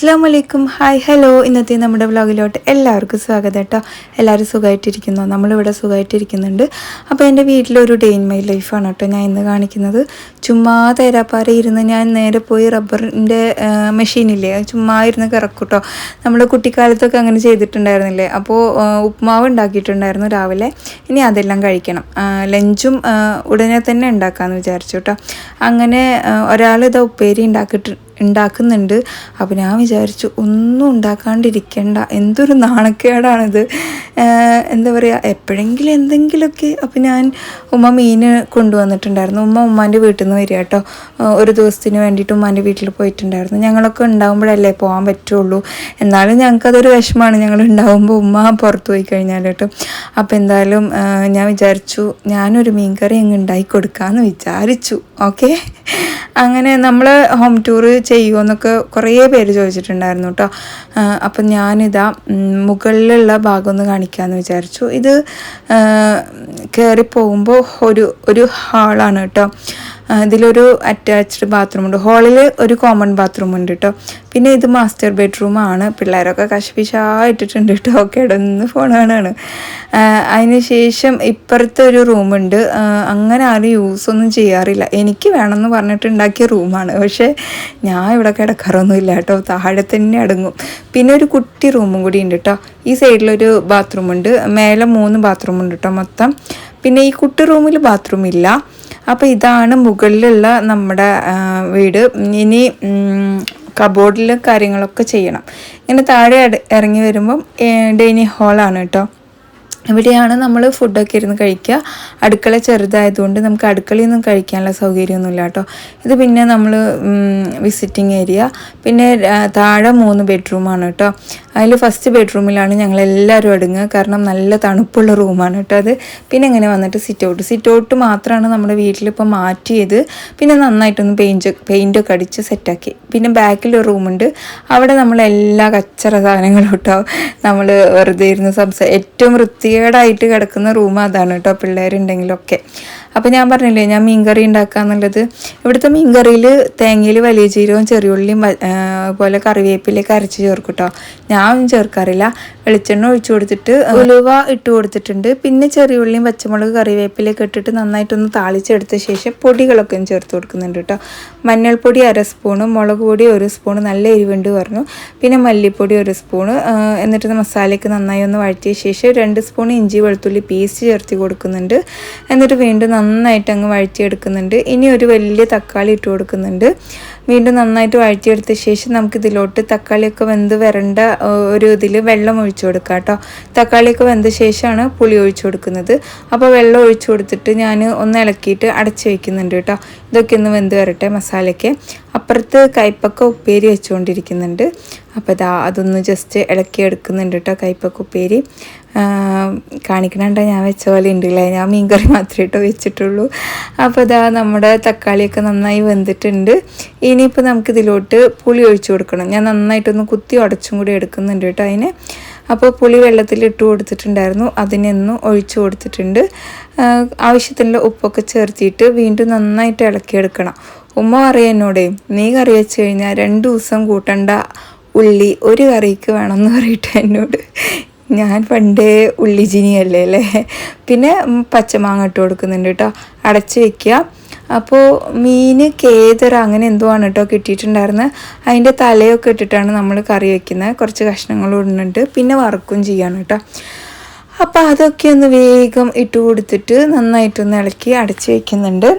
അസ്സാം വലൈക്കും hi hello ഇന്നത്തെ നമ്മുടെ വ്ളോഗിലോട്ട് എല്ലാവർക്കും സ്വാഗതം കേട്ടോ. എല്ലാവരും സുഖമായിട്ടിരിക്കുന്നു നമ്മളിവിടെ സുഖമായിട്ടിരിക്കുന്നുണ്ട് അപ്പോൾ എന്റെ വീട്ടിലൊരു ഡേ ഇൻ മൈ ലൈഫാണ് കേട്ടോ ഞാൻ ഇന്ന് കാണിക്കുന്നത്. ചുമ്മാ തേരാപ്പാറ ഇരുന്ന് ഞാൻ നേരെ പോയി റബ്ബറിന്റെ മെഷീനില്ലേ ചുമ്മാ ഇരുന്ന് കിറക്കും കേട്ടോ. നമ്മൾ കുട്ടിക്കാലത്തൊക്കെ അങ്ങനെ ചെയ്തിട്ടുണ്ടായിരുന്നില്ലേ? അപ്പോൾ ഉപ്മാവ് ഉണ്ടാക്കിയിട്ടുണ്ടായിരുന്നു രാവിലെ. ഇനി അതെല്ലാം കഴിക്കണം. ലഞ്ചും ഉടനെ തന്നെ ഉണ്ടാക്കാമെന്ന് വിചാരിച്ചു കേട്ടോ. അങ്ങനെ ഒരാൾ ഇതാ ഉപ്പേരി ഉണ്ടാക്കിയിട്ട് ഉണ്ടാക്കുന്നുണ്ട്. അപ്പോൾ ഞാൻ വിചാരിച്ചു ഒന്നും ഉണ്ടാക്കാണ്ടിരിക്കണ്ട. എന്തൊരു നാണക്കേടാണിത്. എന്താ പറയുക എപ്പോഴെങ്കിലും എന്തെങ്കിലുമൊക്കെ അപ്പോൾ ഞാൻ ഉമ്മ മീൻ കൊണ്ടുവന്നിട്ടുണ്ടായിരുന്നു. ഉമ്മ ഉമ്മാന്റെ വീട്ടിൽ നിന്ന് വരിക കേട്ടോ. ഒരു ദിവസത്തിന് വേണ്ടിയിട്ട് ഉമ്മാന്റെ വീട്ടിൽ പോയിട്ടുണ്ടായിരുന്നു. ഞങ്ങളൊക്കെ ഉണ്ടാകുമ്പോഴല്ലേ പോകാൻ പറ്റുള്ളൂ. എന്നാലും ഞങ്ങൾക്കതൊരു വിഷമമാണ് ഞങ്ങൾ ഉണ്ടാകുമ്പോൾ ഉമ്മ പുറത്ത് പോയി കഴിഞ്ഞാൽ കേട്ടോ. അപ്പോൾ എന്തായാലും ഞാൻ വിചാരിച്ചു ഞാനൊരു മീൻകറി അങ്ങ് ഉണ്ടാക്കി കൊടുക്കാമെന്ന് വിചാരിച്ചു. ഓക്കെ? അങ്ങനെ നമ്മൾ ഹോം ടൂർ ചെയ്യുമെന്നൊക്കെ കുറേ പേര് ചോദിച്ചിട്ടുണ്ടായിരുന്നു കേട്ടോ അപ്പം ഞാനിതാ മുകളിലുള്ള ഭാഗം ഒന്ന് കാണിക്കാമെന്ന് വിചാരിച്ചു. ഇത് കയറി പോകുമ്പോൾ ഒരു ഒരു ഹാളാണ് കേട്ടോ ഇതിലൊരു അറ്റാച്ച്ഡ് ബാത്റൂം ഉണ്ട്. ഹാളിൽ ഒരു കോമൺ ബാത്റൂം ഉണ്ട് കേട്ടോ പിന്നെ ഇത് മാസ്റ്റർ ബെഡ്റൂമാണ് പിള്ളേരൊക്കെ കശപിശായിട്ടിട്ടുണ്ട് കേട്ടോ കിടന്ന് ഫോൺ കാണാണ് അതിന് ശേഷം ഇപ്പുറത്തെ ഒരു റൂമുണ്ട് അങ്ങനെ ആരും യൂസ് ഒന്നും ചെയ്യാറില്ല. എനിക്ക് വേണമെന്ന് പറഞ്ഞിട്ട് ഉണ്ടാക്കിയ റൂമാണ് പക്ഷേ ഞാൻ ഇവിടെ കിടക്കാറൊന്നുമില്ല കേട്ടോ താഴെ തന്നെ അടങ്ങും. പിന്നെ ഒരു കുട്ടി റൂമും കൂടി ഉണ്ട് കേട്ടോ ഈ സൈഡിലൊരു ബാത്റൂം ഉണ്ട്. മേലെ മൂന്ന് ബാത്റൂം ഉണ്ട് കേട്ടോ മൊത്തം. പിന്നെ ഈ കുട്ടി റൂമിൽ ബാത്റൂം ഇല്ല. അപ്പോൾ ഇതാണ് മുകളിലുള്ള നമ്മുടെ വീട്. ഇനി കബോർഡിൽ കാര്യങ്ങളൊക്കെ ചെയ്യണം. ഇങ്ങനെ താഴെ ഇറങ്ങി വരുമ്പം ഡൈനിങ് ഹാളാണ് കേട്ടോ ഇവിടെയാണ് നമ്മൾ ഫുഡൊക്കെ ഇരുന്ന് കഴിക്കുക. അടുക്കള ചെറുതായതുകൊണ്ട് നമുക്ക് അടുക്കളയിൽ നിന്നും കഴിക്കാനുള്ള സൗകര്യമൊന്നുമില്ല കേട്ടോ. ഇത് പിന്നെ നമ്മൾ വിസിറ്റിംഗ് ഏരിയ പിന്നെ താഴെ മൂന്ന് ബെഡ്റൂമാണ് കേട്ടോ. അതിൽ ഫസ്റ്റ് ബെഡ്റൂമിലാണ് ഞങ്ങൾ എല്ലാവരും അടുങ്ങുക. കാരണം നല്ല തണുപ്പുള്ള റൂമാണ് കേട്ടോ അത്. പിന്നെ ഇങ്ങനെ വന്നിട്ട് സിറ്റ് ഔട്ട് സിറ്റ് ഔട്ട് മാത്രമാണ് നമ്മുടെ വീട്ടിലിപ്പോൾ മാറ്റിയത്. പിന്നെ നന്നായിട്ടൊന്ന് പെയിന്റ് പെയിന്റൊക്കെ അടിച്ച് സെറ്റാക്കി പിന്നെ ബാക്കിൽ ഒരു റൂമുണ്ട് അവിടെ നമ്മൾ എല്ലാ കച്ചറ സാധനങ്ങളും കേട്ടോ. നമ്മൾ വെറുതെ ഇരുന്ന് സംസാ ഏറ്റവും വൃത്തികേടായിട്ട് കിടക്കുന്ന റൂം അതാണ് കേട്ടോ പിള്ളേരുണ്ടെങ്കിലൊക്കെ. അപ്പോൾ ഞാൻ പറഞ്ഞില്ലേ ഞാൻ മീൻകറി ഉണ്ടാക്കാന്നുള്ളത് ഇവിടുത്തെ മീൻകറിയിൽ തേങ്ങയിൽ വലിയ ജീരകവും ചെറിയുള്ളിയും അതുപോലെ പോലെ കറിവേപ്പിലേക്ക് അരച്ച് ചേർക്കും കേട്ടോ ഞാൻ ചേർക്കാറില്ല. വെളിച്ചെണ്ണ ഒഴിച്ചു കൊടുത്തിട്ട് ഉലുവ ഇട്ട് കൊടുത്തിട്ടുണ്ട്. പിന്നെ ചെറിയുള്ളിയും പച്ചമുളക് കറിവേപ്പിലേക്ക് ഇട്ടിട്ട് നന്നായിട്ടൊന്ന് താളിച്ചെടുത്ത ശേഷം പൊടികളൊക്കെ ചേർത്ത് കൊടുക്കുന്നുണ്ട് കേട്ടോ മഞ്ഞൾപ്പൊടി അര സ്പൂണ് മുളക് പൊടി ഒരു സ്പൂണ് നല്ല എരിവുണ്ട് പറഞ്ഞു. പിന്നെ മല്ലിപ്പൊടി ഒരു സ്പൂണ് എന്നിട്ട് മസാലയ്ക്ക് നന്നായി ഒന്ന് വഴറ്റിയ ശേഷം രണ്ട് സ്പൂൺ ഇഞ്ചി വെളുത്തുള്ളി പേസ്റ്റ് ചേർത്ത് കൊടുക്കുന്നുണ്ട്. എന്നിട്ട് വീണ്ടും നന്നായിട്ട് അങ്ങ് വഴറ്റിയെടുക്കുന്നുണ്ട്. ഇനി ഒരു വലിയ തക്കാളി ഇട്ട് കൊടുക്കുന്നുണ്ട്. വീണ്ടും നന്നായിട്ട് വഴറ്റിയെടുത്ത ശേഷം നമുക്ക് ഇതിലോട്ട് തക്കാളിയൊക്കെ വെന്ത് വരണ്ട ഒരു ഇതിൽ വെള്ളം ഒഴിച്ചു കൊടുക്കാം കേട്ടോ. തക്കാളിയൊക്കെ വെന്ത ശേഷമാണ് പുളി ഒഴിച്ചു കൊടുക്കുന്നത്. അപ്പോൾ വെള്ളം ഒഴിച്ചു കൊടുത്തിട്ട് ഞാൻ ഒന്ന് ഇളക്കിയിട്ട് അടച്ചു വയ്ക്കുന്നുണ്ട് കേട്ടോ. ഇതൊക്കെ ഒന്ന് വെന്ത് വരട്ടെ മസാലയ്ക്ക്. അപ്പുറത്ത് കൈപ്പക്ക ഉപ്പേരി വെച്ചുകൊണ്ടിരിക്കുന്നുണ്ട് അപ്പോൾ ഇതാ അതൊന്ന് ജസ്റ്റ് ഇളക്കി എടുക്കുന്നുണ്ട് കേട്ടോ കൈപ്പക്ക ഉപ്പേരി. കാണിക്കണണ്ട? ഞാൻ വെച്ച പോലെ ഉണ്ടല്ലേ? ഞാൻ മീൻകറി മാത്രമേ ഇട്ട് വെച്ചിട്ടുള്ളൂ. അപ്പോൾ ഇതാ നമ്മുടെ തക്കാളിയൊക്കെ നന്നായി വെന്തിട്ടുണ്ട്. ഇനിയിപ്പോൾ നമുക്കിതിലോട്ട് പുളി ഒഴിച്ചു കൊടുക്കണം. ഞാൻ നന്നായിട്ടൊന്ന് കുത്തി ഉടച്ചും കൂടി എടുക്കുന്നുണ്ട് കേട്ടോ അതിന്. അപ്പോൾ പുളി വെള്ളത്തിൽ ഇട്ട് കൊടുത്തിട്ടുണ്ടായിരുന്നു. അതിനൊന്നും ഒഴിച്ചു കൊടുത്തിട്ടുണ്ട്. ആവശ്യത്തിനുള്ള ഉപ്പൊക്കെ ചേർത്തിയിട്ട് വീണ്ടും നന്നായിട്ട് ഇളക്കിയെടുക്കണം. ഉമ്മ പറയാം എന്നോട് നീ കറി വെച്ച് കഴിഞ്ഞാൽ രണ്ട് ദിവസം കൂട്ടണ്ട ഉള്ളി. ഒരു കറിക്ക് വേണമെന്ന് പറയട്ടെ എന്നോട്. ഞാൻ പണ്ട് ഉള്ളി ജിനിയല്ലേ അല്ലേ? പിന്നെ പച്ചമാങ്ങ ഇട്ട് കൊടുക്കുന്നുണ്ട് കേട്ടോ. അടച്ച് വെക്കുക. അപ്പോൾ മീൻ കേതറ അങ്ങനെ എന്തോ ആണ് കേട്ടോ കിട്ടിയിട്ടുണ്ടായിരുന്നത് അതിന്റെ തലയൊക്കെ ഇട്ടിട്ടാണ് നമ്മൾ കറി വെക്കുന്നത് കുറച്ച് കഷ്ണങ്ങളും ഇടുന്നുണ്ട്. പിന്നെ വറുക്കും ചെയ്യാണ് കേട്ടോ. അപ്പോൾ അതൊക്കെ ഒന്ന് വേഗം ഇട്ട് കൊടുത്തിട്ട് നന്നായിട്ടൊന്ന് ഇളക്കി അടച്ച് വെക്കുന്നുണ്ട്.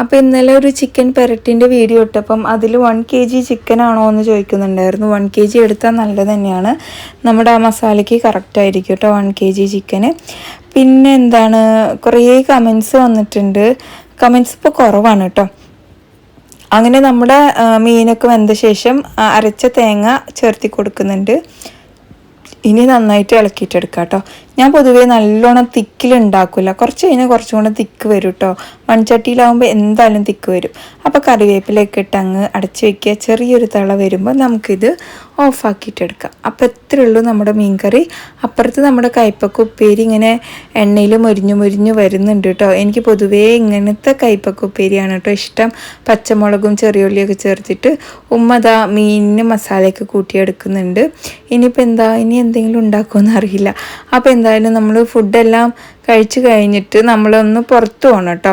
അപ്പോൾ ഇന്നലെ ഒരു ചിക്കൻ പെരട്ടിന്റെ വീഡിയോ ഇട്ടപ്പം അതിൽ വൺ കെ ജി ചിക്കൻ ആണോ എന്ന് ചോദിക്കുന്നുണ്ടായിരുന്നു. വൺ കെ ജി എടുത്താൽ നല്ലത് തന്നെയാണ്. നമ്മുടെ ആ മസാലയ്ക്ക് കറക്റ്റായിരിക്കും കേട്ടോ വൺ കെ ജി ചിക്കന് പിന്നെ എന്താണ്? കുറേ കമൻസ് വന്നിട്ടുണ്ട്. കമൻസ് ഇപ്പോൾ കുറവാണ് കേട്ടോ അങ്ങനെ നമ്മുടെ മീനൊക്കെ വെന്ത ശേഷം അരച്ച തേങ്ങ ചേർത്തി കൊടുക്കുന്നുണ്ട്. ഇനി നന്നായിട്ട് ഇളക്കിയിട്ടെടുക്കാം കേട്ടോ ഞാൻ പൊതുവേ നല്ലോണം തിക്കിൽ ഉണ്ടാക്കില്ല കുറച്ച് കഴിഞ്ഞാൽ കുറച്ചും കൂടെ തിക്ക് വരും കേട്ടോ മൺചട്ടിയിലാവുമ്പോൾ എന്തായാലും തിക്ക് വരും. അപ്പോൾ കറിവേപ്പിലൊക്കെ ഇട്ട് അങ്ങ് അടച്ച് വെക്കുക. ചെറിയൊരു തിള വരുമ്പോൾ നമുക്കിത് ഓഫാക്കിയിട്ടെടുക്കാം. അപ്പോൾ എത്ര ഉള്ളൂ നമ്മുടെ മീൻകറി. അപ്പുറത്ത് നമ്മുടെ കയ്പക്ക ഉപ്പേരി ഇങ്ങനെ എണ്ണയിൽ മൊരിഞ്ഞു മൊരിഞ്ഞു വരുന്നുണ്ട് കേട്ടോ. എനിക്ക് പൊതുവേ ഇങ്ങനത്തെ കയ്പക്ക ഉപ്പേരിയാണ് കേട്ടോ ഇഷ്ടം. പച്ചമുളകും ചെറിയുള്ളിയൊക്കെ ചേർത്തിട്ട് ഉമ്മതാ മീനിന് മസാലയൊക്കെ കൂട്ടിയെടുക്കുന്നുണ്ട്. ഇനിയിപ്പോൾ എന്താ? ഇനി എന്തെങ്കിലും ഉണ്ടാക്കുമെന്ന് അറിയില്ല. അപ്പോൾ എന്തായാലും നമ്മൾ ഫുഡെല്ലാം കഴിച്ചു കഴിഞ്ഞിട്ട് നമ്മളൊന്ന് പുറത്തു പോകണം കേട്ടോ.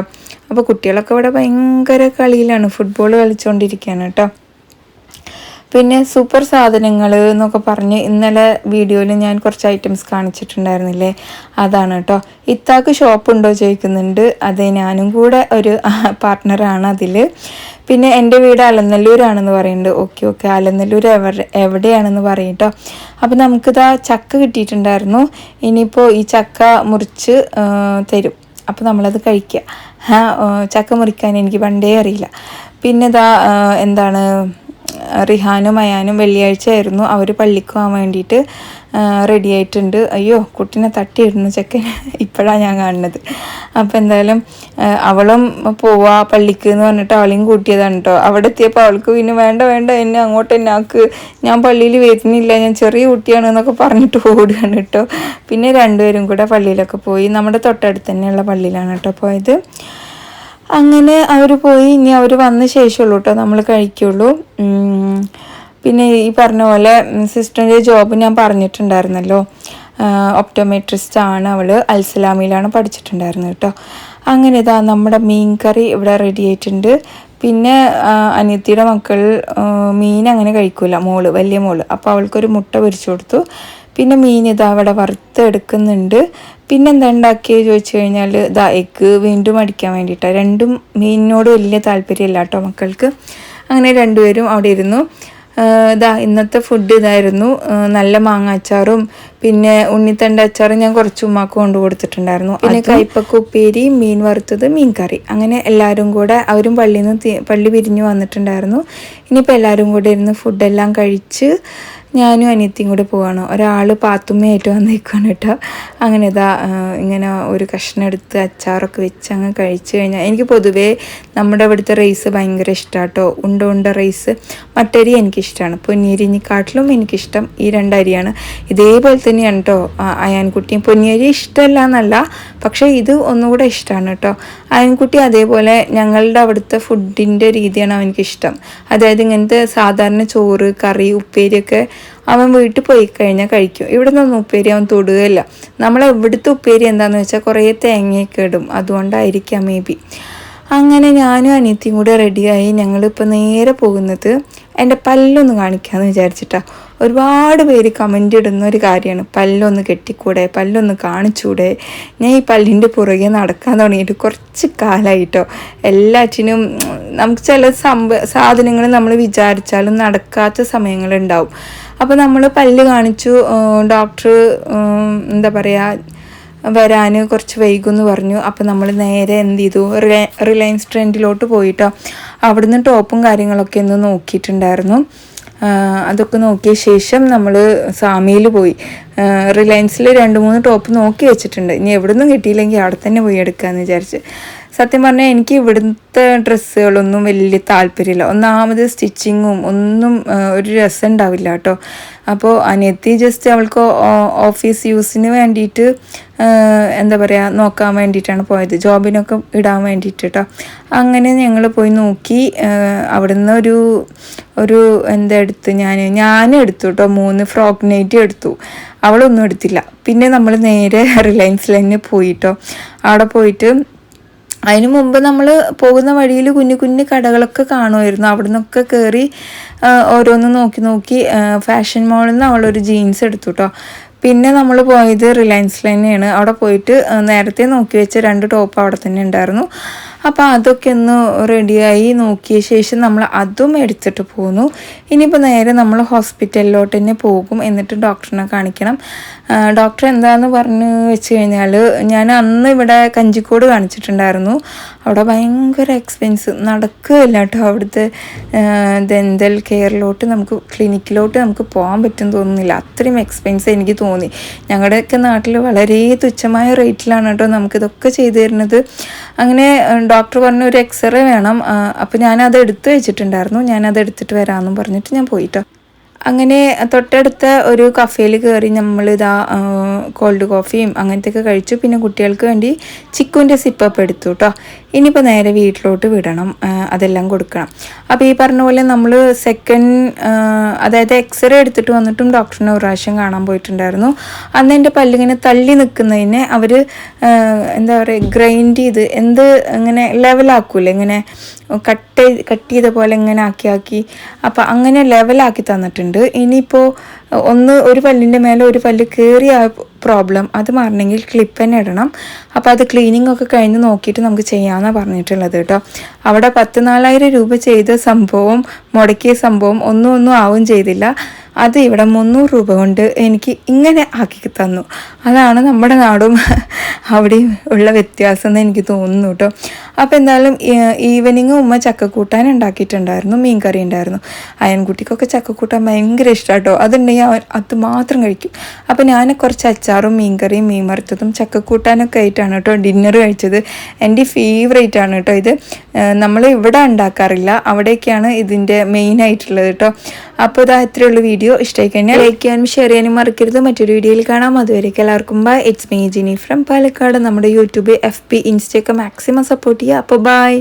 അപ്പോൾ കുട്ടികളൊക്കെ ഇവിടെ ഭയങ്കര കളിയിലാണ്. ഫുട്ബോൾ കളിച്ചുകൊണ്ടിരിക്കുകയാണ് കേട്ടോ. പിന്നെ സൂപ്പർ സാധനങ്ങൾ എന്നൊക്കെ പറഞ്ഞ് ഇന്നലെ വീഡിയോയിൽ ഞാൻ കുറച്ച് ഐറ്റംസ് കാണിച്ചിട്ടുണ്ടായിരുന്നില്ലേ? അതാണ് കേട്ടോ ഇത്താക്ക് ഷോപ്പ് ഉണ്ടോ ചോദിക്കുന്നുണ്ട്. അതെ ഞാനും കൂടെ ഒരു പാർട്ട്ണറാണ് അതിൽ പിന്നെ എന്റെ വീട് അലനല്ലൂരാണെന്ന് പറയുന്നുണ്ട്. ഓക്കെ ഓക്കെ അലനല്ലൂർ എവിടെ എവിടെയാണെന്ന് പറയും കേട്ടോ അപ്പോൾ നമുക്കിതാ ചക്ക കിട്ടിയിട്ടുണ്ടായിരുന്നു. ഇനിയിപ്പോൾ ഈ ചക്ക മുറിച്ച് തരും. അപ്പോൾ നമ്മളത് കഴിക്കുക ചക്ക മുറിക്കാൻ എനിക്ക് പണ്ടേ അറിയില്ല. പിന്നെ ഇതാ എന്താണ് റിഹാനും അയാനും വെള്ളിയാഴ്ച ആയിരുന്നു അവർ പള്ളിക്ക് പോകാൻ വേണ്ടിയിട്ട് റെഡി ആയിട്ടുണ്ട്. അയ്യോ കുട്ടീനെ തട്ടിയിടുന്നു ചെക്കൻ. ഇപ്പോഴാണ് ഞാൻ കാണുന്നത്. അപ്പോൾ എന്തായാലും അവളും പോവാ പള്ളിക്ക് എന്ന് പറഞ്ഞിട്ട് അവളെയും കൂട്ടിയതാണ് കേട്ടോ അവിടെ എത്തിയപ്പോൾ അവൾക്ക് പിന്നെ വേണ്ട വേണ്ട എന്നെ അങ്ങോട്ട് എന്നെ ആക്ക്. ഞാൻ പള്ളിയിൽ വരുന്നില്ല ഞാൻ ചെറിയ കുട്ടിയാണ് എന്നൊക്കെ പറഞ്ഞിട്ട് ഓടുകയാണ് കേട്ടോ പിന്നെ രണ്ടുപേരും കൂടെ പള്ളിയിലൊക്കെ പോയി. നമ്മുടെ തൊട്ടടുത്ത് തന്നെയുള്ള പള്ളിയിലാണ് കേട്ടോ പോയത്. അങ്ങനെ അവർ പോയി ഇനി അവർ വന്ന ശേഷമുള്ളൂ കേട്ടോ നമ്മൾ കഴിക്കുള്ളൂ പിന്നെ ഈ പറഞ്ഞ പോലെ സിസ്റ്ററിന്റെ ജോബ് ഞാൻ പറഞ്ഞിട്ടുണ്ടായിരുന്നല്ലോ. ഒപ്റ്റോമെട്രിസ്റ്റ് ആണ് അവൾ അൽസലാമിയിലാണ് പഠിച്ചിട്ടുണ്ടായിരുന്നത് കേട്ടോ. അങ്ങനെ ഇതാ നമ്മുടെ മീൻ കറി ഇവിടെ റെഡി ആയിട്ടുണ്ട്. പിന്നെ അനിയത്തിയുടെ മക്കൾ മീൻ അങ്ങനെ കഴിക്കൂല മോൾ വലിയ മോൾ. അപ്പോൾ അവൾക്കൊരു മുട്ട പൊരിച്ചു കൊടുത്തു. പിന്നെ മീൻ ഇതാ അവിടെ വറുത്തെടുക്കുന്നുണ്ട്. പിന്നെ എന്താ ഉണ്ടാക്കിയത് ചോദിച്ചു കഴിഞ്ഞാൽ ഇതാ എഗ്ഗ് വീണ്ടും അടിക്കാൻ വേണ്ടിയിട്ടാണ് രണ്ടും മീനിനോട് വലിയ താല്പര്യമില്ല കേട്ടോ മക്കൾക്ക്. അങ്ങനെ രണ്ടുപേരും അവിടെ ഇരുന്നു. ഇതാ ഇന്നത്തെ ഫുഡ് ഇതായിരുന്നു. നല്ല മാങ്ങ അച്ചാറും പിന്നെ ഉണ്ണിത്തണ്ട അച്ചാറും ഞാൻ കുറച്ച് ഉമ്മാക്ക് കൊണ്ടു കൊടുത്തിട്ടുണ്ടായിരുന്നു. പിന്നെ കൈപ്പക്ക ഉപ്പേരി മീൻ വറുത്തത് മീൻ കറി. അങ്ങനെ എല്ലാവരും കൂടെ അവരും പള്ളിയിൽ നിന്ന് പള്ളി പിരിഞ്ഞു വന്നിട്ടുണ്ടായിരുന്നു. ഇനിയിപ്പോൾ എല്ലാവരും കൂടെ ഇരുന്ന് ഫുഡെല്ലാം കഴിച്ച് ഞാനും അനിയത്തിയും കൂടെ പോവാണ്. ഒരാൾ പാത്തുമ്മയായിട്ട് വന്നേക്കാണ് കേട്ടോ. അങ്ങനെ ഇതാ ഇങ്ങനെ ഒരു കഷ്ണം എടുത്ത് അച്ചാറൊക്കെ വെച്ച് അങ്ങ് കഴിച്ചു കഴിഞ്ഞാൽ എനിക്ക് പൊതുവേ നമ്മുടെ ഇവിടുത്തെ റൈസ് ഭയങ്കര ഇഷ്ടമാണ് കേട്ടോ. ഉണ്ട ഉണ്ട റൈസ് മട്ടരി എനിക്കിഷ്ടമാണ് പൊന്നിയരിഞ്ഞിക്കാട്ടിലും എനിക്കിഷ്ടം ഈ രണ്ടരിയാണ് ഇതേപോലെ തന്നെയാണ് കേട്ടോ അയാൻകുട്ടിയും. പൊന്നിയരി ഇഷ്ടമല്ല എന്നല്ല പക്ഷേ ഇത് ഒന്നുകൂടെ ഇഷ്ടമാണ് കേട്ടോ. അയൻകുട്ടി അതേപോലെ ഞങ്ങളുടെ അവിടുത്തെ ഫുഡിന്റെ രീതിയാണ് അവനിക്കിഷ്ടം. അതായത് ഇങ്ങനത്തെ സാധാരണ ചോറ് കറി ഉപ്പേരിയൊക്കെ അവൻ വീട്ടിൽ പോയി കഴിഞ്ഞാൽ കഴിക്കും. ഇവിടെ നിന്നൊന്നും ഉപ്പേരി അവൻ തൊടുകയില്ല. നമ്മളെ ഇവിടുത്തെ ഉപ്പേരി എന്താണെന്ന് വെച്ചാൽ കുറേ തേങ്ങയൊക്കെ ഇടും. അതുകൊണ്ടായിരിക്കാം മേ ബി. അങ്ങനെ ഞാനും അനിയത്തിയും കൂടെ റെഡിയായി ഞങ്ങളിപ്പോൾ നേരെ പോകുന്നത് എന്റെ പല്ലൊന്ന് കാണിക്കാമെന്ന് വിചാരിച്ചിട്ടാ. ഒരുപാട് പേര് കമന്റ് ഇടുന്ന ഒരു കാര്യമാണ്. പല്ലൊന്ന് കെട്ടിക്കൂടെ? പല്ലൊന്ന് കാണിച്ചൂടെ? ഞാൻ ഈ പല്ലിന്റെ പുറകെ നടക്കാൻ തുടങ്ങിയിട്ട് കുറച്ച് കാലമായിട്ടോ എല്ലാറ്റിനും നമുക്ക് ചില സംഭ സാധനങ്ങൾ നമ്മൾ വിചാരിച്ചാലും നടക്കാത്ത സമയങ്ങളുണ്ടാവും. അപ്പോൾ നമ്മൾ പല്ല് കാണിച്ചു ഡോക്ടർ എന്താ പറയുക വരാൻ കുറച്ച് വൈകുമെന്ന് പറഞ്ഞു. അപ്പോൾ നമ്മൾ നേരെ എന്ത് ചെയ്തു? റിലയൻസ് ട്രെൻഡിലോട്ട് പോയിട്ടോ. അവിടുന്ന് ടോപ്പും കാര്യങ്ങളൊക്കെ ഒന്ന് നോക്കിയിട്ടുണ്ടായിരുന്നു. അതൊക്കെ നോക്കിയ ശേഷം നമ്മൾ സാമിയിൽ പോയി. റിലയൻസിൽ രണ്ട് മൂന്ന് ടോപ്പ് നോക്കി വെച്ചിട്ടുണ്ട്. ഇനി എവിടെ നിന്നും കിട്ടിയില്ലെങ്കിൽ അവിടെ തന്നെ പോയി എടുക്കാമെന്ന് വിചാരിച്ച്. സത്യം പറഞ്ഞാൽ എനിക്ക് ഇവിടുത്തെ ഡ്രസ്സുകളൊന്നും വലിയ താല്പര്യമില്ല. ഒന്നാമത് സ്റ്റിച്ചിങ്ങും ഒന്നും ഒരു രസം ഉണ്ടാവില്ല കേട്ടോ. അപ്പോൾ അനിയത്തി ജസ്റ്റ് അവൾക്ക് ഓഫീസ് യൂസിന് വേണ്ടിയിട്ട് എന്താ പറയുക നോക്കാൻ വേണ്ടിയിട്ടാണ് പോയത്. ജോബിനൊക്കെ ഇടാൻ വേണ്ടിയിട്ട് കേട്ടോ. അങ്ങനെ ഞങ്ങൾ പോയി നോക്കി അവിടുന്ന് ഒരു ഒരു എന്താ എടുത്ത് ഞാൻ ഞാനും എടുത്തു കേട്ടോ. മൂന്ന് ഫ്രോക്ക് നൈറ്റ് എടുത്തു. അവളൊന്നും എടുത്തില്ല. പിന്നെ നമ്മൾ നേരെ റിലയൻസിൽ തന്നെ പോയിട്ടോ അവിടെ പോയിട്ട് അതിന് മുമ്പ് നമ്മൾ പോകുന്ന വഴിയിൽ കുഞ്ഞു കുഞ്ഞു കടകളൊക്കെ കാണുമായിരുന്നു. അവിടെ നിന്നൊക്കെ കയറി ഓരോന്ന് നോക്കി നോക്കി ഫാഷൻ മോളിൽ നിന്ന് അവളൊരു ജീൻസ് എടുത്തു കേട്ടോ പിന്നെ നമ്മൾ പോയത് റിലയൻസ് ലൈനെയാണ് അവിടെ പോയിട്ട് നേരത്തെ നോക്കി വെച്ച രണ്ട് ടോപ്പ് അവിടെ തന്നെ ഉണ്ടായിരുന്നു. അപ്പോൾ അതൊക്കെ ഒന്ന് റെഡിയായി നോക്കിയ ശേഷം നമ്മൾ അതും എടുത്തിട്ട് പോന്നു. ഇനിയിപ്പോൾ നേരെ നമ്മൾ ഹോസ്പിറ്റലിലോട്ട് തന്നെ പോകും എന്നിട്ട് ഡോക്ടറിനെ കാണിക്കണം. ഡോക്ടർ എന്താന്ന് പറഞ്ഞു വെച്ച് കഴിഞ്ഞാൽ ഞാൻ അന്ന് ഇവിടെ കഞ്ചിക്കോട് കാണിച്ചിട്ടുണ്ടായിരുന്നു. അവിടെ ഭയങ്കര എക്സ്പെൻസ് നടക്കുകയില്ല കേട്ടോ. അവിടുത്തെ ദന്തൽ കെയറിലോട്ട് നമുക്ക് ക്ലിനിക്കിലോട്ട് നമുക്ക് പോകാൻ പറ്റും തോന്നുന്നില്ല. അത്രയും എക്സ്പെൻസ് എനിക്ക് തോന്നി. ഞങ്ങളുടെയൊക്കെ നാട്ടിൽ വളരെ തുച്ഛമായ റേറ്റിലാണ് കേട്ടോ നമുക്കിതൊക്കെ ചെയ്തു തരുന്നത്. അങ്ങനെ ഡോക്ടർ പറഞ്ഞു ഒരു എക്സ്റേ വേണം. അപ്പോൾ ഞാനത് എടുത്തു വെച്ചിട്ടുണ്ടായിരുന്നു. ഞാനത് എടുത്തിട്ട് വരാമെന്നും പറഞ്ഞിട്ട് ഞാൻ പോയിട്ടോ. അങ്ങനെ തൊട്ടടുത്ത ഒരു കഫേയിൽ കയറി നമ്മളിതാ കോൾഡ് കോഫിയും അങ്ങനത്തെയൊക്കെ കഴിച്ചു. പിന്നെ കുട്ടികൾക്ക് വേണ്ടി ചിക്കുവിന്റെ സിപ്പപ്പ് എടുത്തു കേട്ടോ ഇനിയിപ്പോൾ നേരെ വീട്ടിലോട്ട് വിടണം. അതെല്ലാം കൊടുക്കണം. അപ്പോൾ ഈ പറഞ്ഞ പോലെ നമ്മൾ സെക്കൻഡ് അതായത് എക്സ്റേ എടുത്തിട്ട് വന്നിട്ടും ഡോക്ടറിനെ ഒരു പ്രാവശ്യം കാണാൻ പോയിട്ടുണ്ടായിരുന്നു. അന്ന് എന്റെ പല്ലിങ്ങനെ തള്ളി നിൽക്കുന്നതിനെ അവർ എന്താ പറയുക ഗ്രൈൻഡ് ചെയ്ത് എന്ത് ഇങ്ങനെ ലെവലാക്കൂലേ ഇങ്ങനെ കട്ട് കട്ട് ചെയ്ത പോലെ ഇങ്ങനെ ആക്കി ആക്കി. അപ്പം അങ്ങനെ ലെവലാക്കി തന്നിട്ടുണ്ട്. ഇനിയിപ്പോൾ ഒന്ന് ഒരു പല്ലിന്റെ മേലെ ഒരു പല്ല് കയറിയ പ്രോബ്ലം അത് മാറണമെങ്കിൽ ക്ലിപ്പ് തന്നെ ഇടണം. അപ്പോൾ അത് ക്ലീനിങ് ഒക്കെ കഴിഞ്ഞ് നോക്കിയിട്ട് നമുക്ക് ചെയ്യാമെന്നാണ് പറഞ്ഞിട്ടുള്ളത് കേട്ടോ. അവിടെ പത്ത് നാലായിരം രൂപ ചെയ്ത സംഭവം മുടക്കിയ സംഭവം ഒന്നും ഒന്നും ആവും ചെയ്തില്ല. അത് ഇവിടെ മുന്നൂറ് രൂപ കൊണ്ട് എനിക്ക് ഇങ്ങനെ ആക്കി തന്നു. അതാണ് നമ്മുടെ നാടും അവിടെയും ഉള്ള വ്യത്യാസം എന്ന് എനിക്ക് തോന്നുന്നു കേട്ടോ. അപ്പോൾ എന്തായാലും ഈവനിങ് ഉമ്മ ചക്കക്കൂട്ടാൻ ഉണ്ടാക്കിയിട്ടുണ്ടായിരുന്നു മീൻ കറി ഉണ്ടായിരുന്നു. അയൻകുട്ടിക്കൊക്കെ ചക്കക്കൂട്ടാൻ ഭയങ്കര ഇഷ്ടമാണ് കേട്ടോ. അതുണ്ടെങ്കിൽ അവൻ അത് മാത്രം കഴിക്കും. അപ്പോൾ ഞാൻ കുറച്ച് അച്ചാറും മീൻ കറിയും മീൻ വറുത്തതും ചക്കക്കൂട്ടാനൊക്കെ ആയിട്ടാണ് കേട്ടോ ഡിന്നർ കഴിച്ചത്. എന്റെ ഫേവറേറ്റ് ആണ് കേട്ടോ ഇത്. നമ്മൾ ഇവിടെ ഉണ്ടാക്കാറില്ല. അവിടെയൊക്കെയാണ് ഇതിന്റെ മെയിൻ ആയിട്ടുള്ളത് കേട്ടോ. അപ്പോൾ ഇതാ ഇത്രയുള്ള വീഡിയോ ഇഷ്ടമായി കഴിഞ്ഞാൽ ലൈക്ക് ചെയ്യാനും ഷെയർ ചെയ്യാനും മറക്കരുത്. മറ്റൊരു വീഡിയോയിൽ കാണാം. അതുവരേക്കും എല്ലാവർക്കും bye it's me Jini from Palakkad. നമ്മുടെ യൂട്യൂബ് എഫ് പി ഇൻസ്റ്റയൊക്കെ മാക്സിമം സപ്പോർട്ട് ചെയ്യുക. അപ്പോൾ ബൈ